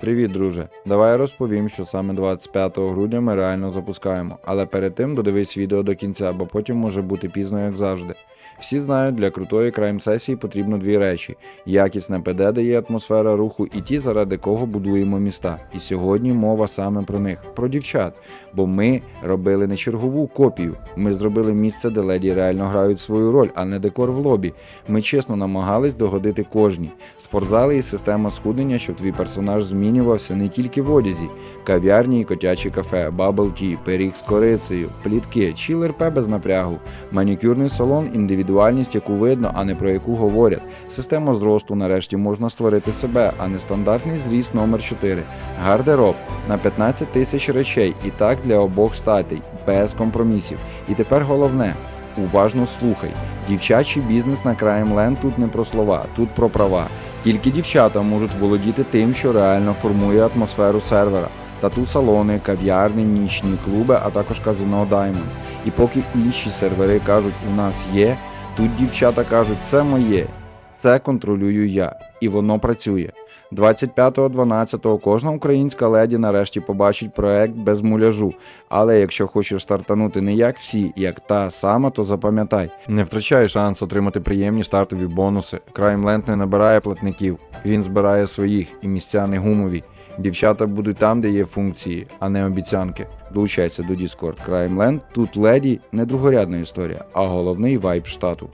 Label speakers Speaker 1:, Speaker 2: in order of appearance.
Speaker 1: Привіт, друже. Давай розповім, що саме 25 грудня ми реально запускаємо. Але перед тим додивись відео до кінця, бо потім може бути пізно, як завжди. Всі знають, для крутої крайм сесії потрібно дві речі: якісне ПД дає атмосфера руху, і ті, заради кого будуємо міста. І сьогодні мова саме про них, про дівчат. Бо ми робили не чергову копію. Ми зробили місце, де леді реально грають свою роль, а не декор в лобі. Ми чесно намагались догодити кожній. Спортзали і система схуднення, щоб твій персонаж змінювався не тільки в одязі, кав'ярні і котячі кафе, бабл ті, пиріг з корицею, плітки, чілер РП без напрягу, манікюрний салон, індивідуальність, яку видно, а не про яку говорять. Система зросту нарешті можна створити себе, а не стандартний зріст номер 4 Гардероб на 15 тисяч речей, і так для обох статей, без компромісів. І тепер головне. Уважно слухай. Дівчачий бізнес на Краймленд тут не про слова, тут про права. Тільки дівчата можуть володіти тим, що реально формує атмосферу сервера. Тату-салони, кав'ярні, нічні клуби, а також казино Diamond. І поки інші сервери кажуть, у нас є, тут дівчата кажуть, це моє, це контролюю я. І воно працює. 25.12 кожна українська леді нарешті побачить проект без муляжу. Але якщо хочеш стартанути не як всі, як та сама, то запам'ятай, не втрачай шанс отримати приємні стартові бонуси. Краймленд не набирає платників, він збирає своїх і місця не гумові. Дівчата будуть там, де є функції, а не обіцянки. Долучайся до Discord Краймленд. Тут леді не другорядна історія, а головний вайб штату.